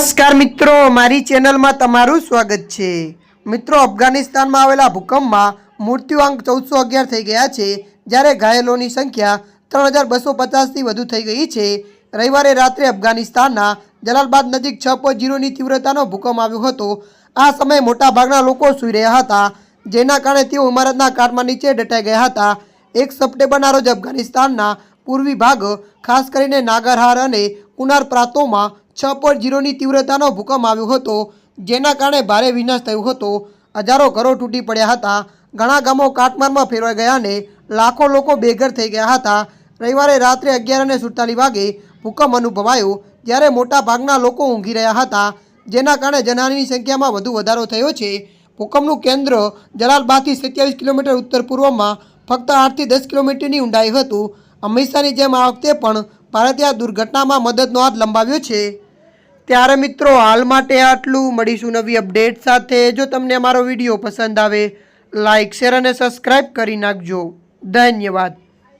નમસ્કાર મિત્રો, મારી ચેનલમાં તમારું સ્વાગત છે. મિત્રો, અફઘાનિસ્તાનમાં આવેલા ભૂકંપમાં મૃત્યુઆંક ચૌદસો અગિયાર થઈ ગયા છે. જ્યારે ઘાયલોની સંખ્યા ત્રણ હજાર બસો પચાસથી વધુ થઈ ગઈ છે. રવિવારે રાત્રે અફઘાનિસ્તાનના જલાલબાદ નજીક છ પોઈન્ટ જીરોની તીવ્રતાનો ભૂકંપ આવ્યો હતો. આ સમયે મોટાભાગના લોકો સૂઈ રહ્યા હતા, જેના કારણે તેઓ ઇમારતના કાટમાં નીચે દટાઈ ગયા હતા. એક સપ્ટેમ્બરના રોજ અફઘાનિસ્તાનના પૂર્વી ભાગ, ખાસ કરીને નાગરહાર અને કુનાર પ્રાંતોમાં છ પોઈન્ટ જીરોની તીવ્રતાનો ભૂકંપ આવ્યો હતો, જેના કારણે ભારે વિનાશ થયો હતો. હજારો ઘરો તૂટી પડ્યા હતા. ઘણા ગામો કાટમારમાં ફેરવાઈ ગયા અને લાખો લોકો બેઘર થઈ ગયા હતા. રવિવારે રાત્રે અગિયાર અને સુડતાલીસ વાગે ભૂકંપ અનુભવાયો, જ્યારે મોટા ભાગના લોકો ઊંઘી રહ્યા હતા, જેના કારણે જનાની સંખ્યામાં વધુ વધારો થયો છે. ભૂકંપનું કેન્દ્ર જલાલબાદથી સત્યાવીસ કિલોમીટર ઉત્તર પૂર્વમાં ફક્ત આઠથી દસ કિલોમીટરની ઊંડાઈ હતું. હંમેશાની જેમ આ વખતે પણ ભારતે આ દુર્ઘટનામાં મદદનો હાથ લંબાવ્યો છે. ત્યારે મિત્રો, હાલ માટે આટલું. મળીશું નવી અપડેટ સાથે. જો તમને અમારો વીડિયો પસંદ આવે લાઇક શેર અને સબસ્ક્રાઈબ કરી નાખજો. ધન્યવાદ.